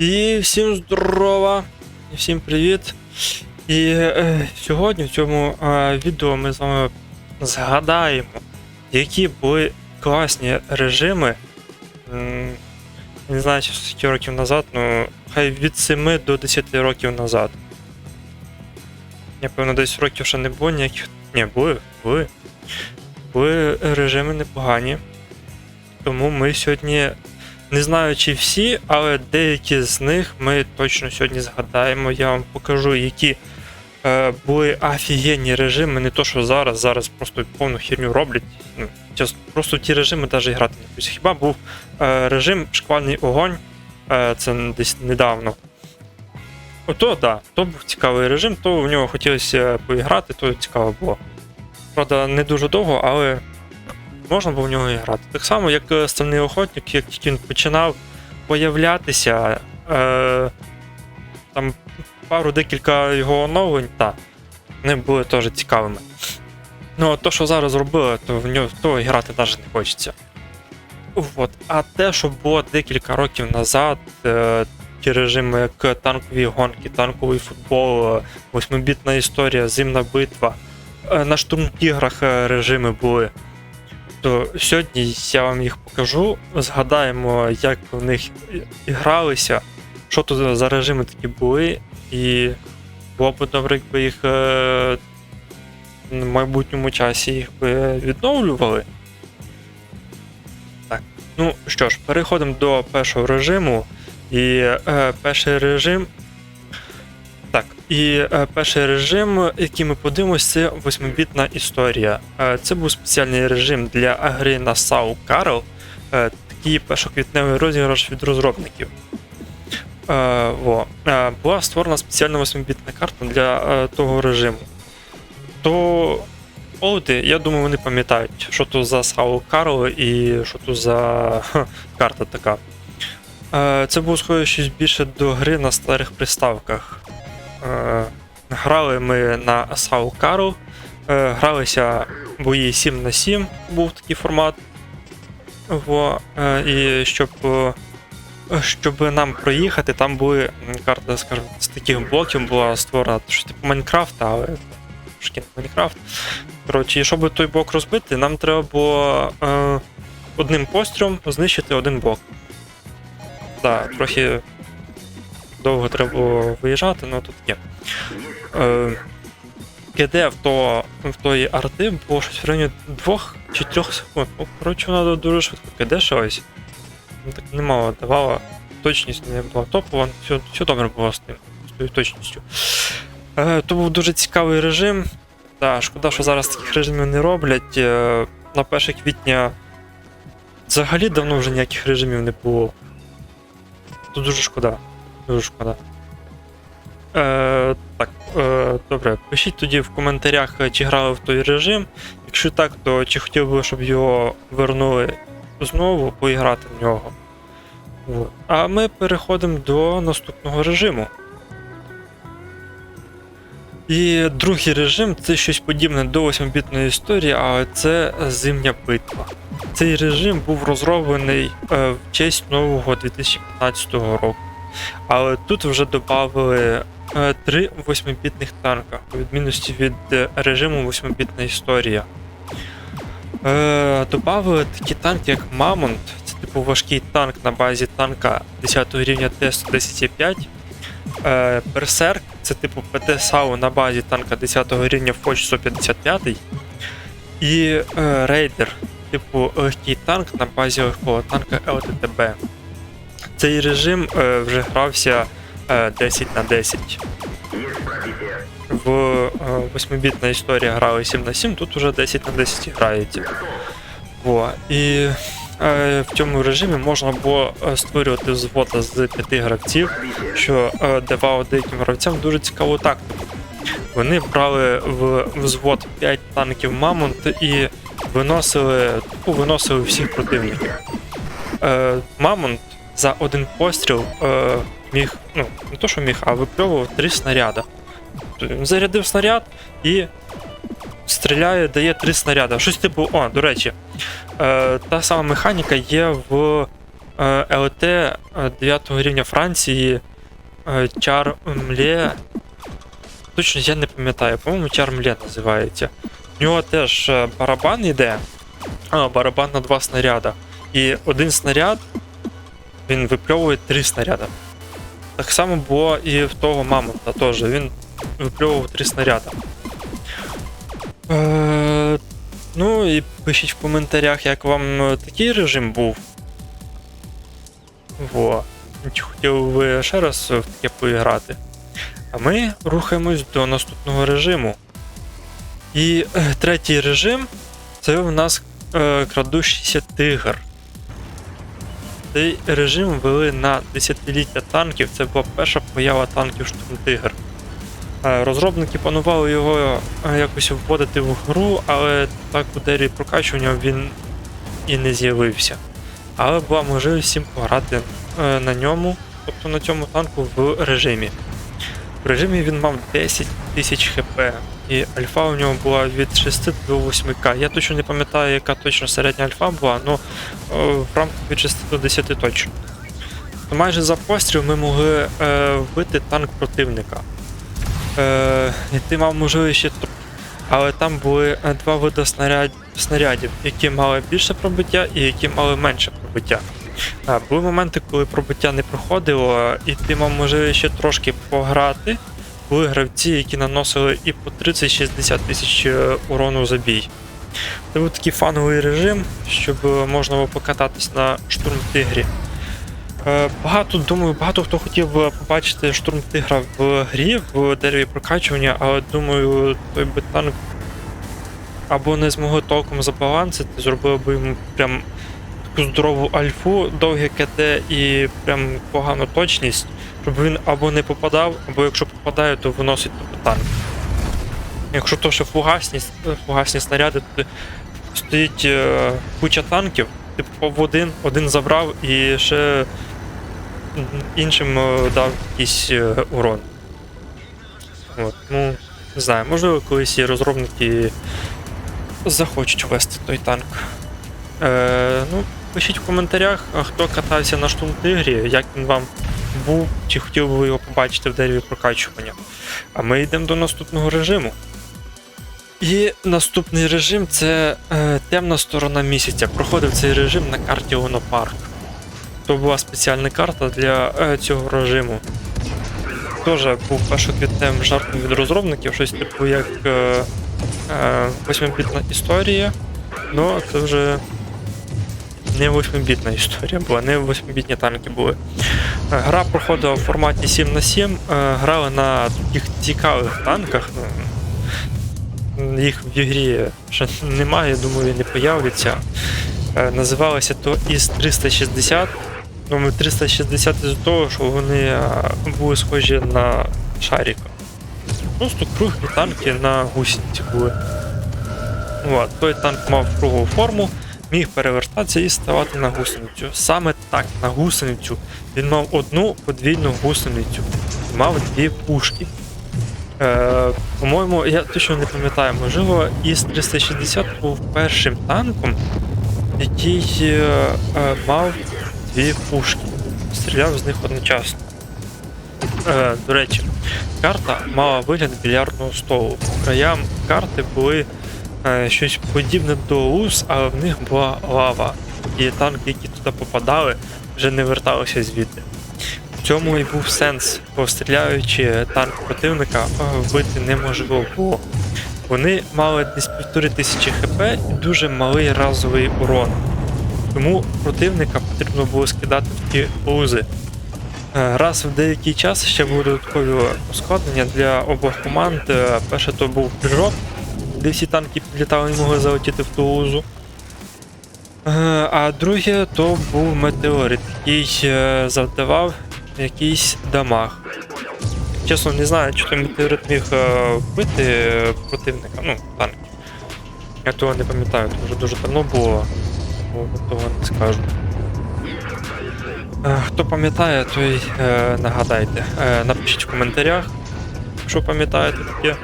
І всім здорова, і всім привіт. І е, сьогодні в цьому е, відео ми з вами згадаємо, які були класні режими. м, Не знаю, чи скільки років назад, ну хай від 7 до 10 років назад. Я певно, десь років ще не було ніяких. Ні, були, були. Були режими непогані. Тому ми сьогодні не знаю, чи всі, але деякі з них ми точно сьогодні згадаємо. Я вам покажу, які е, були офігенні режими, не то, що зараз, зараз просто повну херню роблять. Ну, просто ті режими навіть грати не хочеться. Хіба був е, режим шквальний огонь, е, це десь недавно. Ото, да, то був цікавий режим, то в нього хотілося поіграти, то цікаво було. Правда, не дуже довго, але можна було в нього і грати. Так само, як е, стальний охотник, як тільки він починав появлятися, е, там пару декілька його оновлень, так, вони були теж цікавими. Ну, то, що зараз зробили, то в нього то грати навіть не хочеться. От. А те, що було декілька років назад, е, ті режими, як танкові гонки, танковий футбол, е, восьмибітна історія, зимна битва, е, на штурмтіграх е, режими були то сьогодні я вам їх покажу. Згадаємо, як в них гралися, що тут за режими такі були, і було б добре, якби їх е, в майбутньому часі їх би відновлювали. Так, ну що ж, переходимо до першого режиму. І е, перший режим. І е, перший режим, який ми подивимось, це восьмибітна історія. Е, це був спеціальний режим для гри на SAU Carol, е, такий першоквітневий розіграш від розробників. Во. Була створена спеціальна восьмибітна карта для того режиму. То Олди, я думаю, вони пам'ятають, що то за SAU Carol і що то за карта така. Це було схоже щось більше до гри на старих приставках. Е, Грали ми на Carol, е, гралися бої 7 на 7, був такий формат. Во, е, і щоб, щоб нам проїхати, там були карта, скажімо, з таких блоків була створена щось типу Майнкрафта, але не Майнкрафт. Коротше, і щоб той блок розбити, нам треба було е, одним пострілом знищити один блок. Так, трохи довго треба було виїжджати, але тут є. Е, КД в, то, в тої арти було щось в районі 2 чи 3 секунд. Ну, коротше, вона дуже швидко КД шилась. Ну, так немало давала. Точність не була топова, все, все добре було з тим, з тою точністю. Е, то був дуже цікавий режим. Так, шкода, що зараз таких режимів не роблять. Е, на 1 квітня взагалі давно вже ніяких режимів не було. Тут дуже шкода. Дуже шкода. Е, так, е, добре, пишіть тоді в коментарях, е, чи грали в той режим. Якщо так, то чи хотів би, щоб його вернули знову поіграти в нього. От. А ми переходимо до наступного режиму. І другий режим це щось подібне до 8-бітної історії, але це зимня битва. Цей режим був розроблений е, в честь нового 2015 року. Але тут вже додали е, три 8-бітних танка, у відмінності від е, режиму 8-бітна історія. Е, Добавили такі танки, як Мамонт, це типу важкий танк на базі танка 10 рівня Т-110Е5. Е, Берсерк це типу ПТ САУ на базі танка 10 рівня Фоч 155. І Рейдер, типу легкий танк на базі легкого танка ЛТТБ. Цей режим е, вже грався е, 10 на 10. В е, 8-бітна історія грали 7 на 7, тут вже 10 на 10 грається. Во. І е, в цьому режимі можна було е, створювати взвода з 5 гравців, що е, давало деяким гравцям дуже цікаву тактику. Вони брали в взвод 5 танків Мамонт і виносили, виносили всіх противників. Е, Мамонт за один постріл е, міг, ну, не то, що міг, а випльовував три снаряда. Тобто зарядив снаряд і стріляє, дає три снаряди. Щось типу, о, до речі, е, та сама механіка є в е, ЛТ 9 рівня Франції е, Мле. Точно я не пам'ятаю, по-моєму, Чар Мле називається. У нього теж е, барабан йде. А, барабан на два снаряда. І один снаряд він випльовує три снаряда. Так само було і в того мамонта теж. Він випльовував три снаряда. Е, ну і пишіть в коментарях, як вам е, такий режим був. Во. Чи хотіли ви ще раз в таке поіграти? А ми рухаємось до наступного режиму. І е, третій режим це у нас е, крадущийся тигр. Цей режим ввели на десятиліття танків. Це була перша поява танків Штурм Тигр. Е, Розробники планували його е, якось вводити в гру, але так у дері прокачування він і не з'явився. Але була можливість всім пограти е, на ньому, тобто на цьому танку в режимі. В режимі він мав 10 тисяч хп, і альфа у нього була від 6 до 8к. Я точно не пам'ятаю, яка точно середня альфа була, але в рамках від 6 до 10 точно. То майже за постріл ми могли е, вбити танк противника. Е, і ти мав можливість ще але там були е, два види снаряд... снарядів, які мали більше пробиття і які мали менше пробиття. А, були моменти, коли пробиття не проходило, і ти мав можливість ще трошки пограти. Були гравці, які наносили і по 30-60 тисяч е, урону за бій. Це був такий фановий режим, щоб е, можна було покататись на штурм тигрі. Е, Багато, думаю, багато хто хотів би побачити штурм тигра в грі в дереві прокачування, але думаю, той би танк або не змогли толком забалансити, зробили би йому прям таку здорову альфу, довге КД і прям погану точність, щоб він або не попадав, або якщо попадає, то виносить тобто танк. Якщо то ще фугасні, фугасні снаряди, то стоїть е, куча танків, ти попав в один, один забрав і ще іншим е, дав якийсь е, урон. От, ну, не знаю, можливо, колись і розробники захочуть вести той танк. Е, ну, пишіть в коментарях, хто катався на штурм тигрі, як він вам був, чи хотів би його побачити в дереві прокачування. А ми йдемо до наступного режиму. І наступний режим це е, темна сторона місяця. Проходив цей режим на карті Лунопарк. То була спеціальна карта для е, цього режиму. Теж був першоквітневим жартом від розробників, щось типу як е, е, 8-бітна історія. Ну, це вже не 8-бітна історія була, не 8-бітні танки були. Гра проходила в форматі 7 на 7 е, грали на таких цікавих танках. ну, їх в ігрі ще немає, думаю, не появляться. Е, Називалося то із 360. Ну, 360 із того, що вони е, були схожі на шаріка. Просто круглі танки на гусениці були. От, той танк мав кругову форму, міг перевертатися і ставати на гусеницю. Саме так, на гусеницю. Він мав одну подвійну гусеницю. Мав дві пушки. Е, по-моєму, я точно не пам'ятаю, можливо, із 360 був першим танком, який е, е, мав дві пушки. Стріляв з них одночасно. Е, до речі, карта мала вигляд більярдного столу. Краям карти були щось подібне до луз, але в них була лава. І танки, які туди попадали, вже не верталися звідти. В цьому і був сенс, бо стріляючи танк противника, е, вбити неможливо було. Вони мали десь півтори тисячі хп і дуже малий разовий урон. Тому противника потрібно було скидати в ті лузи. Е, Раз в деякий час ще були додаткові ускладнення для обох команд. Е, Перше то був прыжок, де всі танки підлітали і могли залетіти в ту лузу. Е, А друге то був метеорит, який е, завдавав якийсь дамаг. Чесно, не знаю, чи той метеорит міг е, вбити противника, ну, танки. Я того не пам'ятаю, це вже дуже давно було, тому того не скажу. Хто пам'ятає, той нагадайте. Напишіть в коментарях, що пам'ятаєте таке.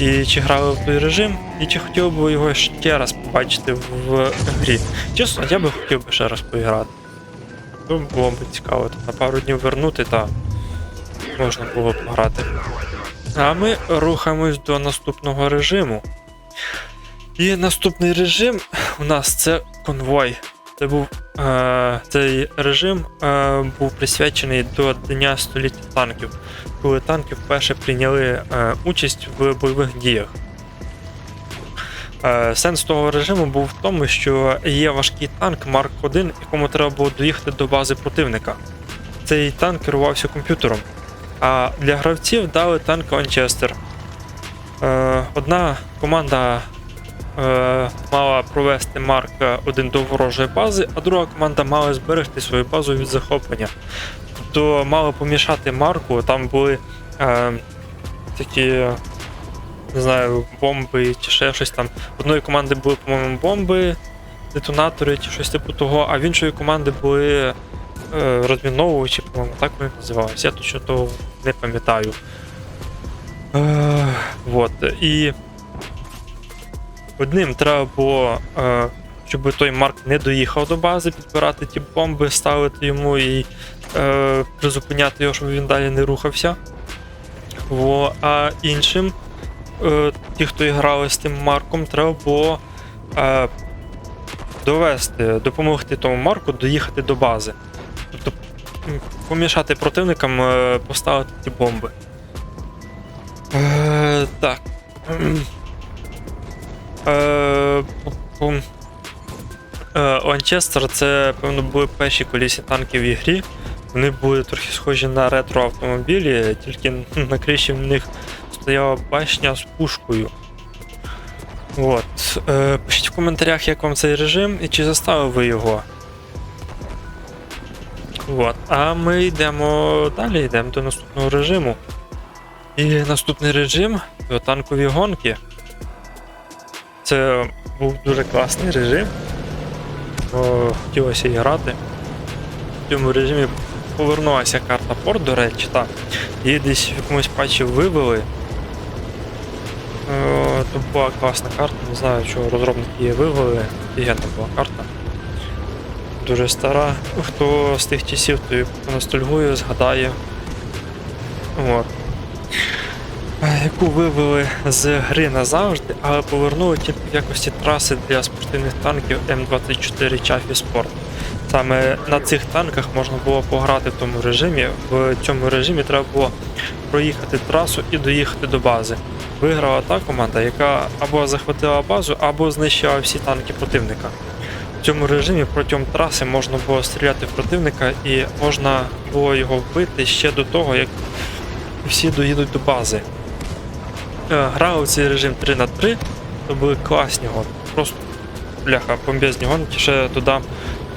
І чи грали в той режим, і чи хотіли б його ще раз побачити в, грі. Чесно, я би хотів би ще раз поіграти. то було б цікаво. То на пару днів вернути та можна було б пограти. А ми рухаємось до наступного режиму. І наступний режим у нас це конвой. Це був е, цей режим е, був присвячений до Дня століття танків, коли танки вперше прийняли е, участь в бойових діях. Е, сенс того режиму був в тому, що є важкий танк Марк 1, якому треба було доїхати до бази противника. Цей танк керувався комп'ютером. А для гравців дали танк Ланчестер. Е, одна команда е, мала провести Марк 1 до ворожої бази, а друга команда мала зберегти свою базу від захоплення. Тобто мали помішати Марку, там були е, такі, не знаю, бомби чи ще щось там. В одної команди були, по-моєму, бомби, детонатори чи щось типу того, а в іншої команди були е, розміновувачі, по-моєму, так вони називалися. Я точно того не пам'ятаю. Е, вот. І одним треба було, е, щоб той Марк не доїхав до бази, підбирати ті бомби, ставити йому і е, призупиняти його, щоб він далі не рухався. Во, а іншим, е, ті, хто грали з тим Марком, треба було е, довести, допомогти тому Марку доїхати до бази. Тобто помішати противникам е, поставити ті бомби. Е, так. Ланчестер це, певно, були перші колісні танки в ігрі. Вони були трохи схожі на ретро-автомобілі, тільки на криші в них стояла башня з пушкою. От. Е, пишіть в коментарях, як вам цей режим і чи заставив ви його. От. А ми йдемо далі, йдемо до наступного режиму. І наступний режим танкові гонки. Це був дуже класний режим. О, хотілося і грати. В цьому режимі повернулася карта порт, до речі, так. Її десь в якомусь патчі вивели. Е, То була класна карта, не знаю, чого розробники її вивели. Офігенна була карта. Дуже стара. Хто з тих часів, той поностальгує, згадає. От. Е, Яку вивели з гри назавжди, але повернули тільки в якості траси для спортивних танків М24 Chaffee Sport. Саме на цих танках можна було пограти в тому режимі. В цьому режимі треба було проїхати трасу і доїхати до бази. Виграла та команда, яка або захватила базу, або знищила всі танки противника. В цьому режимі протягом траси можна було стріляти в противника і можна було його вбити ще до того, як всі доїдуть до бази. Е, Грали в цей режим 3 на 3 то були класні гонки. Просто бляха, бомбезні гонки. Ще додам,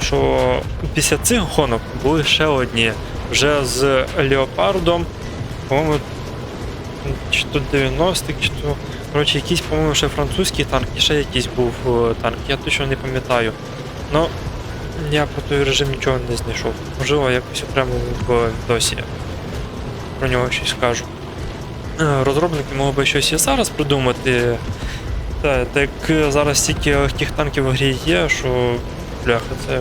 що після цих гонок були ще одні. Вже з Леопардом, по-моєму, чи то 90-х, чи то. Коротше, якийсь, по-моєму, ще французький танк, і ще якийсь був е, танк, я точно не пам'ятаю. Ну, я про той режим нічого не знайшов. Можливо, якось окремо в досі про нього щось скажу. Е, Розробники могли би щось і зараз придумати. Та, так як зараз стільки легких танків в грі є, що бляха, це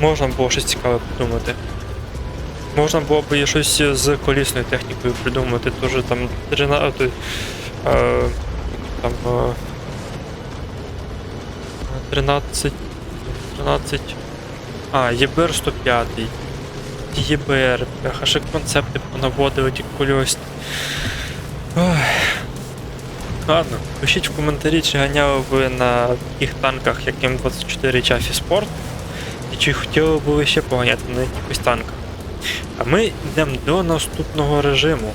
можна було щось цікаве придумати. Можна було б і щось з колісною технікою придумати, теж там 13. Е, там. Е, 13. 13. А, ЄБР 105. ЄБР, ще концепти понаводили ті кольосні. Ой. Ладно, пишіть в коментарі, чи ганяли ви на таких танках, як М24 Chaffee Sport, і чи хотіли б ви ще поганяти на якихось танках. А ми йдемо до наступного режиму.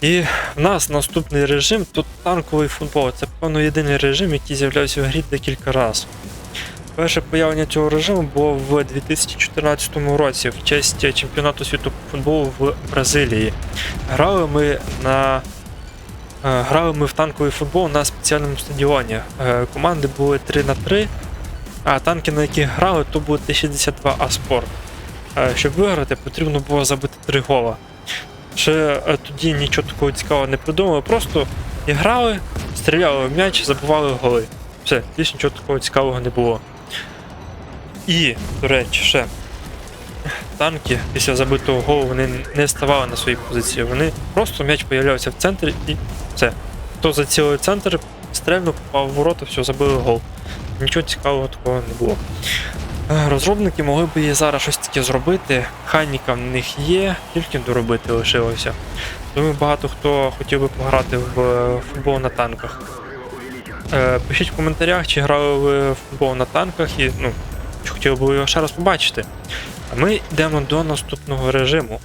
І в нас наступний режим тут танковий футбол. Це, певно, єдиний режим, який з'являвся в грі декілька разів. Перше появлення цього режиму було в 2014 році в честь чемпіонату світу по футболу в Бразилії. Грали ми на е, грали ми в танковий футбол на спеціальному стадіоні. Е, Команди були 3 на 3, а танки, на яких грали, то були Т-62 А Спорт. Е, Щоб виграти, потрібно було забити 3 гола. Ще тоді нічого такого цікавого не придумали, просто і грали, стріляли в м'яч, забивали голи. Все, більше нічого такого цікавого не було. І, до речі, ще танки після забитого голу вони не ставали на свої позиції. Вони просто м'яч появлявся в центрі і все. Хто зацілив центр, стрельнув, попав в ворота, все, забили гол. Нічого цікавого такого не було. Е, Розробники могли б і зараз щось таке зробити. Ханіка в них є, тільки доробити лишилося. Думаю, багато хто хотів би пограти в е, футбол на танках. Е, Пишіть в коментарях, чи грали ви в футбол на танках і ну, чи хотіли б його ще раз побачити. А ми йдемо до наступного режиму.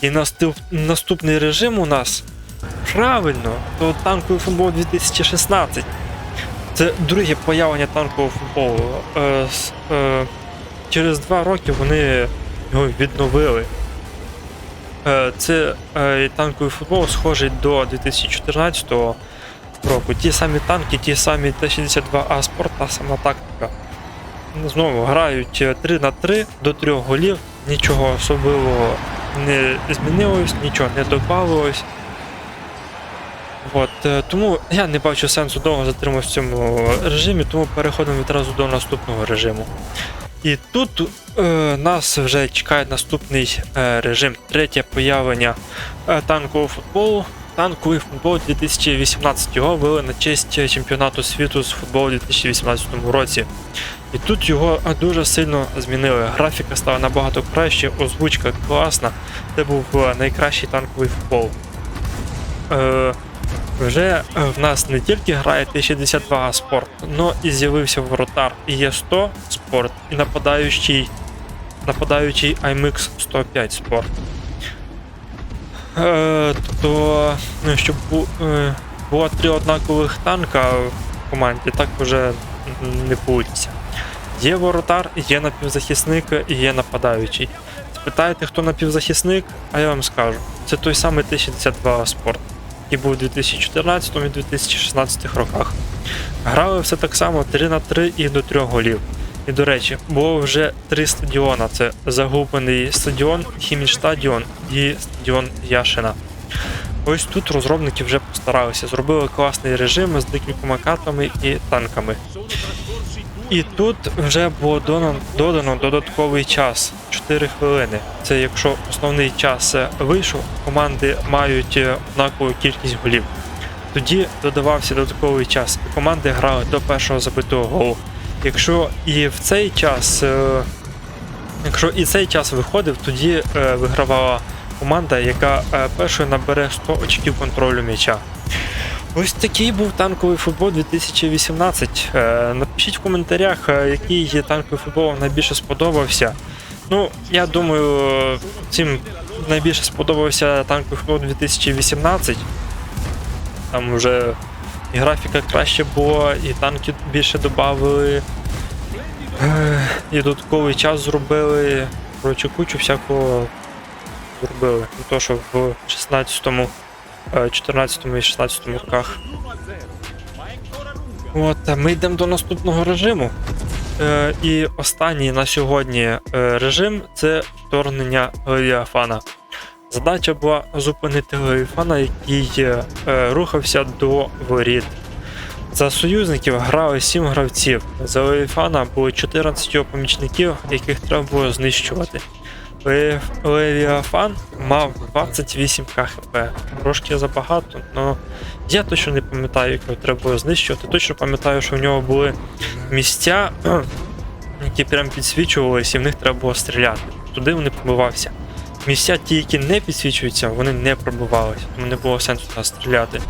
І наступ, наступний режим у нас правильно, то танковий футбол 2016. Це друге появлення танкового футболу. Е, е, через два роки вони його відновили. Е, це е, танковий футбол схожий до 2014 року. Ті самі танки, ті самі Т-62А спорт, та сама тактика. Знову грають 3 на 3 до 3 голів, нічого особливого не змінилось, нічого не додавалось. От, е, тому я не бачу сенсу довго затримуватися в цьому режимі, тому переходимо відразу до наступного режиму. І тут е, нас вже чекає наступний е, режим, третє появлення е, танкового футболу. Танковий футбол 2018 його ввели на честь чемпіонату світу з футболу у 2018 році. І тут його дуже сильно змінили. Графіка стала набагато краще, озвучка класна. Це був е, найкращий танковий футбол. Е, вже е, в нас не тільки грає Т-62 спорт, але і з'явився воротар Є100 спорт і нападаючий, нападаючий IMX 105 спорт. Тобто, щоб було три однакових танка в команді, так вже не вийде. Є воротар, є напівзахисник і є нападаючий. Спитаєте, хто напівзахисник, а я вам скажу. Це той самий Т-62 спорт який був у 2014 і 2016 роках. Грали все так само 3 на 3 і до 3 голів. І до речі, було вже три стадіона: це загублений стадіон, Хімічстадіон і стадіон Яшина. Ось тут розробники вже постаралися, зробили класний режим з декількома картами і танками. І тут вже було додано, додано додатковий час 4 хвилини. Це якщо основний час е, вийшов, команди мають е, однакову кількість голів. Тоді додавався додатковий час, і команди грали до першого забитого голу. Якщо і в цей час, е, якщо і цей час виходив, тоді вигравала команда, яка першою набере 100 очків контролю м'яча. Ось такий був танковий футбол 2018. Е, Напишіть в коментарях, е, який танковий футбол найбільше сподобався. Ну, я думаю, цим найбільше сподобався танковий футбол 2018. Там вже і графіка краще була, і танки більше додали, і додатковий час зробили. Коротше, кучу всякого зробили. Не то, що в 16-му, е, 14 і 16 роках. От, ми йдемо до наступного режиму. Е, і останній на сьогодні е, режим це вторгнення Левіафана. Задача була зупинити Левіафана, який е, рухався до воріт. За союзників грали 7 гравців. За Левіафана були 14 помічників, яких треба було знищувати. Лев- Левіафан мав 28 КХП. Трошки забагато, але я точно не пам'ятаю, як його треба було знищувати. Точно пам'ятаю, що в нього були місця, які прям підсвічувалися, і в них треба було стріляти. Туди вони пробивався. Місця, ті, які не підсвічуються, вони не пробивалися, тому не було сенсу туди стріляти.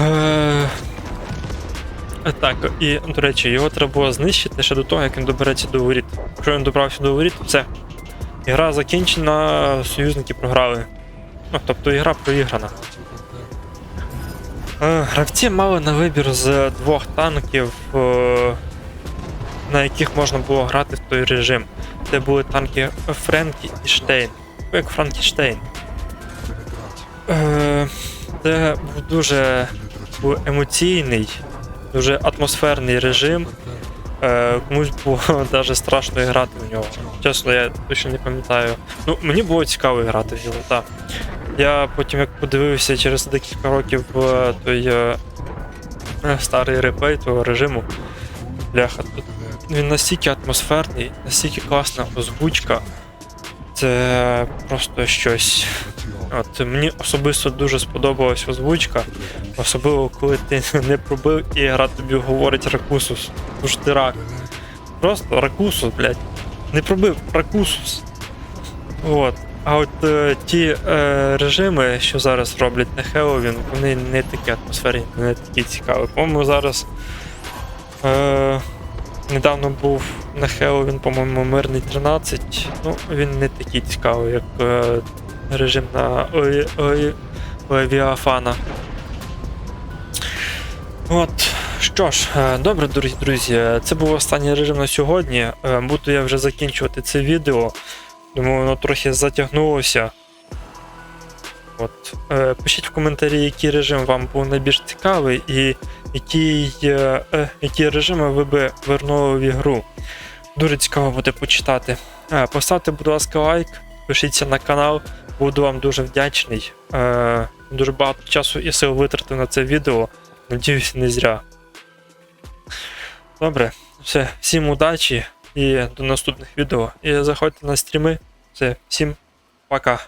Е... Так, і, до речі, його треба було знищити ще до того, як він добереться до воріт. Якщо він добрався до воріт, все. Ігра закінчена, союзники програли. Ну, тобто ігра проіграна. Е, Гравці мали на вибір з двох танків, е, на яких можна було грати в той режим. Це були танки Френкі і Штейн. Ну, Як Франкіштейн. Е, Це був дуже емоційний, дуже атмосферний режим. Е, комусь було навіть страшно грати в нього. Чесно, я точно не пам'ятаю. Ну, мені було цікаво грати в нього, так. Я потім як подивився через декілька років е, той е, старий реплей того режиму. Бляха, він настільки атмосферний, настільки класна озвучка. це просто щось. От мені особисто дуже сподобалась озвучка, особливо коли ти не пробив і гра тобі говорить Ракусус. Тож ти рак. Просто Ракусус, блядь. Не пробив Ракусус. От. А от е, ті е, режими, що зараз роблять на Хеллоуін, вони не такі атмосферні, не такі цікаві. По-моєму, зараз е, недавно був на Хеллоуін, по-моєму, Мирний 13. Ну, він не такий цікавий, як е, режим на Левіафана. От. Що ж, е, добре, дорогі друзі, це був останній режим на сьогодні. Е, Буду я вже закінчувати це відео. Думаю, воно трохи затягнулося. От. Е, пишіть в коментарі, який режим вам був найбільш цікавий, і е, е, які режими ви би вернули в ігру. Дуже цікаво буде почитати. Е, поставте, будь ласка, лайк, пишіться на канал, буду вам дуже вдячний. Е, дуже багато часу і сил витратив на це відео. Надіюсь, не зря. Добре, все, всім удачі і до наступних відео. І заходьте на стріми. Все, всім пока.